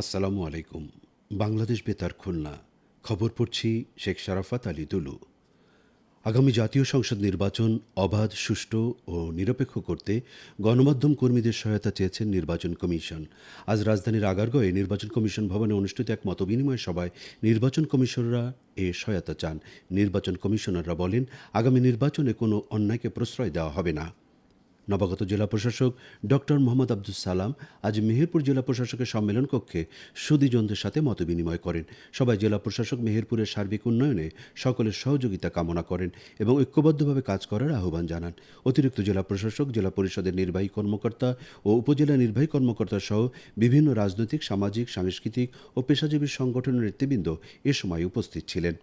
আসসালামু আলাইকুম। বাংলাদেশ বেতার খুলনা। খবর পড়ছি শেখ শারাফাত আলী দুলু। আগামী জাতীয় সংসদ নির্বাচন অবাধ, সুষ্ঠু ও নিরপেক্ষ করতে গণমাধ্যম কর্মীদের সহায়তা চেয়েছেন নির্বাচন কমিশন। আজ রাজধানীর আগারগয়ে নির্বাচন কমিশন ভবনে অনুষ্ঠিত এক মতবিনিময় সভায় নির্বাচন কমিশনরা এ সহায়তা চান। নির্বাচন কমিশনাররা বলেন, আগামী নির্বাচনে কোনো অন্যায়কে প্রশ্রয় দেওয়া হবে না। নবাগত জেলা প্রশাসক ডক্টর মোহাম্মদ আব্দুল সালাম আজ মেহেরপুর জেলা প্রশাসকের সম্মেলন কক্ষে সুদীজনদের সাথে মতবিনিময় করেন। সবাই জেলা প্রশাসক মেহেরপুরের সার্বিক উন্নয়নে সকলের সহযোগিতা কামনা করেন এবং ঐক্যবদ্ধভাবে কাজ করার আহ্বান জানান। অতিরিক্ত জেলা প্রশাসক, জেলা পরিষদের নির্বাহী কর্মকর্তা ও উপজেলা নির্বাহী কর্মকর্তা সহ বিভিন্ন রাজনৈতিক, সামাজিক, সাংস্কৃতিক ও পেশাজীবী সংগঠনের নেতৃবৃন্দ এ সময় উপস্থিত ছিলেন।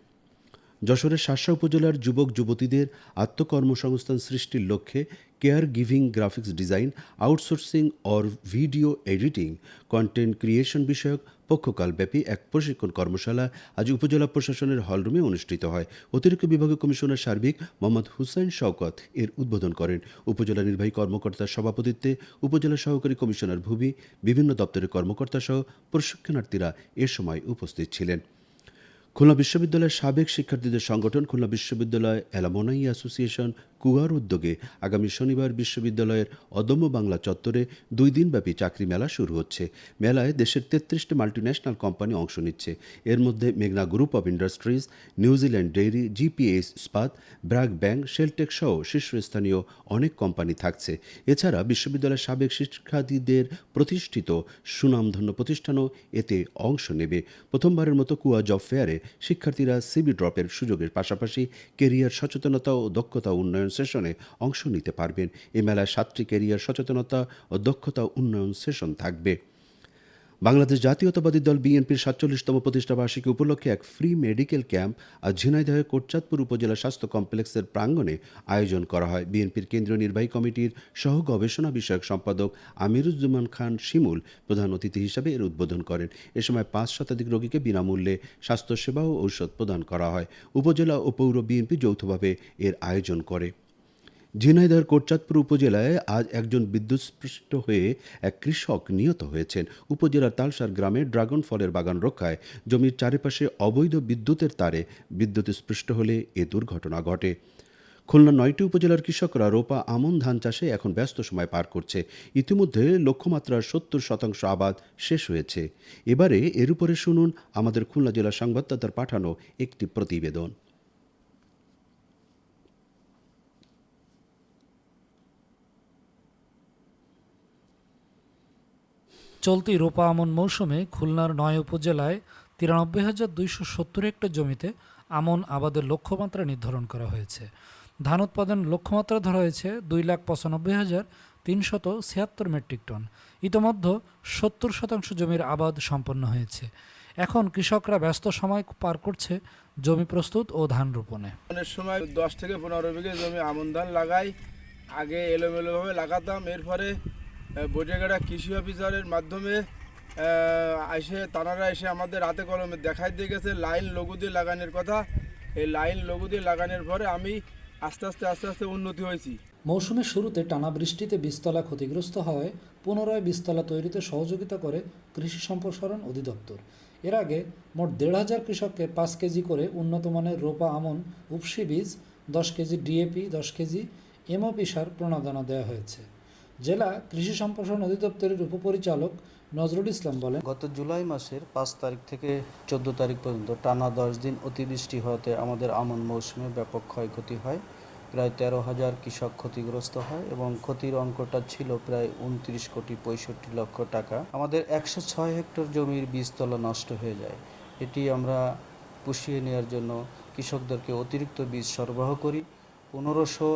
যশোরের শাসা উপজেলার যুবক যুবতীদের আত্মকর্মসংস্থান সৃষ্টির লক্ষ্যে care giving graphics design, outsourcing or video editing, content creation বিষয়ক পক্ষকালব্যাপী এক প্রশিক্ষণ কর্মশালা আজ উপজেলা প্রশাসনের হলরুমে অনুষ্ঠিত হয়। অতিরিক্ত বিভাগীয় কমিশনার সার্বিক মোহাম্মদ হুসাইন শওকত এর উদ্বোধন করেন। উপজেলা নির্বাহী কর্মকর্তার সভাপতিত্বে উপজেলা সহকারী কমিশনার ভূমি বিভিন্ন দপ্তরের কর্মকর্তা সহ প্রশিক্ষণার্থীরা এ সময় উপস্থিত ছিলেন। খুলনা বিশ্ববিদ্যালয়ের সাবেক শিক্ষার্থীদের সংগঠন খুলনা বিশ্ববিদ্যালয় অ্যালামোনাই অ্যাসোসিয়েশন কুয়ার উদ্যোগে আগামী শনিবার বিশ্ববিদ্যালয়ের অদম্য বাংলা চত্বরে দুই দিনব্যাপী চাকরি মেলা শুরু হচ্ছে। মেলায় দেশের তেত্রিশটি মাল্টিন্যাশনাল কোম্পানি অংশ নিচ্ছে। এর মধ্যে মেঘনা group of industries New Zealand dairy, GPS, ইস্পাত, ব্র্যাক ব্যাংক শেলটেক সহ শীর্ষস্থানীয় অনেক কোম্পানি থাকছে। এছাড়া বিশ্ববিদ্যালয়ের সাবেক শিক্ষার্থীদের প্রতিষ্ঠিত সুনামধন্য প্রতিষ্ঠানও এতে অংশ নেবে। প্রথমবারের মতো কুয়া জব ফেয়ারে শিক্ষার্থীরা সিবি ড্রপের সুযোগের পাশাপাশি কেরিয়ার সচেতনতা ও দক্ষতা উন্নয়ন সেশনে অংশ নিতে পারবেন। এ মেলায় সাতটি কেরিয়ার সচেতনতা ও দক্ষতা উন্নয়ন সেশন থাকবে। বাংলাদেশ জাতীয়তাবাদী দল বিএনপির সাতচল্লিশতম প্রতিষ্ঠাবার্ষিকী উপলক্ষে এক ফ্রি মেডিকেল ক্যাম্প আজ ঝিনাইদহের কোটচাঁদপুর উপজেলা স্বাস্থ্য কমপ্লেক্সের প্রাঙ্গণে আয়োজন করা হয়। বিএনপির কেন্দ্রীয় নির্বাহী কমিটির সহ গবেষণা বিষয়ক সম্পাদক আমিরুজ্জামান খান শিমুল প্রধান অতিথি হিসাবে এর উদ্বোধন করেন। এ সময় পাঁচ শতাধিক রোগীকে বিনামূল্যে স্বাস্থ্যসেবা ও ঔষধ প্রদান করা হয়। উপজেলা ও পৌর বিএনপি যৌথভাবে এর আয়োজন করে। ঝিনাইদহের কোটচাঁদপুর উপজেলায় আজ একজন বিদ্যুৎস্পৃষ্ট হয়ে এক কৃষক নিহত হয়েছেন। উপজেলার তালসার গ্রামে ড্রাগন ফলের বাগান রক্ষায় জমির চারিপাশে অবৈধ বিদ্যুতের তারে বিদ্যুৎ স্পৃষ্ট হলে এ দুর্ঘটনা ঘটে। খুলনা নয়টি উপজেলার কৃষকরা রোপা আমন ধান চাষে এখন ব্যস্ত সময় পার করছে। ইতিমধ্যে লক্ষ্যমাত্রার সত্তর শতাংশ আবাদ শেষ হয়েছে। এবারে এর উপরে শুনুন আমাদের খুলনা জেলা সংবাদদাতার পাঠানো একটি প্রতিবেদন। চলতি রোপা আমন মৌসুমে খুলনার নয় উপজেলায় তিরানব্বই হাজার দুইশো সত্তর হেক্টর জমিতে আমন আবাদের লক্ষ্যমাত্রা নির্ধারণ করা হয়েছে। ধান উৎপাদন লক্ষ্যমাত্রা ধরা হয়েছে দুই লাখ পঁচানব্বই হাজার তিনশত ছিয়াত্তর মেট্রিক টন। ইতোমধ্যে সত্তর শতাংশ জমির আবাদ সম্পন্ন হয়েছে। এখন কৃষকরা ব্যস্ত সময় পার করছে জমি প্রস্তুত ও ধান রোপণে। অনেক সময় দশ থেকে পনেরো বিঘে জমি আমন ধান লাগাই, আগে এলোমেলোভাবে লাগাতাম, এরপরে বৈঠকেরা কৃষি অফিসারের মাধ্যমে এসে তানারা এসে আমাদের হাতে কলমে দেখাই দিয়ে গেছে লাইন লঘু দিয়ে লাগানোর কথা। এই লাইন লঘু দিয়ে লাগানোর পরে আমি আস্তে আস্তে আস্তে আস্তে উন্নতি হয়েছি। মৌসুমের শুরুতে টানা বৃষ্টিতে বীজতলা ক্ষতিগ্রস্ত হওয়ায় পুনরায় বীজতলা তৈরিতে সহযোগিতা করে কৃষি সম্প্রসারণ অধিদপ্তর। এর আগে মোট দেড় হাজার কৃষককে পাঁচ কেজি করে উন্নত মানের রোপা আমন উপসি বীজ, দশ কেজি ডিএপি, দশ কেজি এমওপি সার প্রণোদনা দেওয়া হয়েছে। জেলা কৃষি সম্প্রসারণ অধিদপ্তরের উপপরিচালক নজরুল ইসলাম বলেন, গত জুলাই মাসের পাঁচ তারিখ থেকে চোদ্দ তারিখ পর্যন্ত টানা দশ দিন অতিবৃষ্টি হওয়াতে আমাদের আমন মৌসুমে ব্যাপক ক্ষয়ক্ষতি হয়। প্রায় তেরো হাজার কৃষক ক্ষতিগ্রস্ত হয় এবং ক্ষতির অঙ্কটা ছিল প্রায় উনত্রিশ কোটি পঁয়ষট্টি লক্ষ টাকা। আমাদের একশো ছয় হেক্টর জমির বীজতলা নষ্ট হয়ে যায়। এটি আমরা পুষিয়ে নেওয়ার জন্য কৃষকদেরকে অতিরিক্ত বীজ সরবরাহ করি। পনেরোশো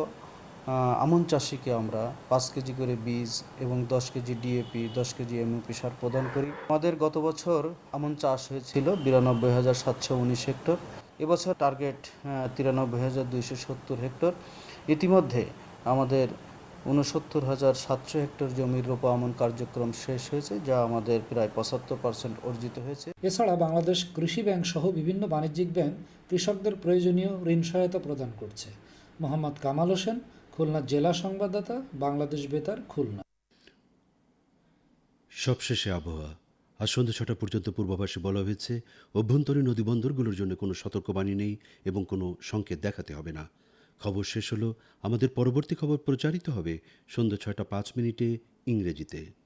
আমন চাষিকে আমরা পাঁচ কেজি করে বীজ এবং দশ কেজি ডিএপি দশ কেজি এমওপি সার প্রদান করি। আমাদের গত বছর আমন চাষ হয়েছিল বিরানব্বই হাজার সাতশো উনিশ হেক্টর। এবছর টার্গেট তিরানব্বই হাজার দুইশো সত্তর হেক্টর। ইতিমধ্যে আমাদের উনসত্তর হাজার সাতশো হেক্টর জমির রোপা আমন কার্যক্রম শেষ হয়েছে, যা আমাদের প্রায় পঁচাত্তর পার্সেন্ট অর্জিত হয়েছে। এছাড়া বাংলাদেশ কৃষি ব্যাংক সহ বিভিন্ন বাণিজ্যিক ব্যাংক কৃষকদের প্রয়োজনীয় ঋণ সহায়তা প্রদান করছে। মোহাম্মদ কামাল হোসেন খুলনা জেলা সংবাদদাতা, বাংলাদেশ বেতার, খুলনা। সবশেষে আবহাওয়া। আজ সন্ধ্যা ছটা পর্যন্ত পূর্বাভাসে বলা হয়েছে, অভ্যন্তরীণ নদীবন্দরগুলোর জন্য কোনো সতর্কবাণী নেই এবং কোনো সংকেত দেখাতে হবে না। খবর শেষ হলো, আমাদের পরবর্তী খবর প্রচারিত হবে সন্ধ্যা ছয়টা পাঁচ মিনিটে ইংরেজিতে।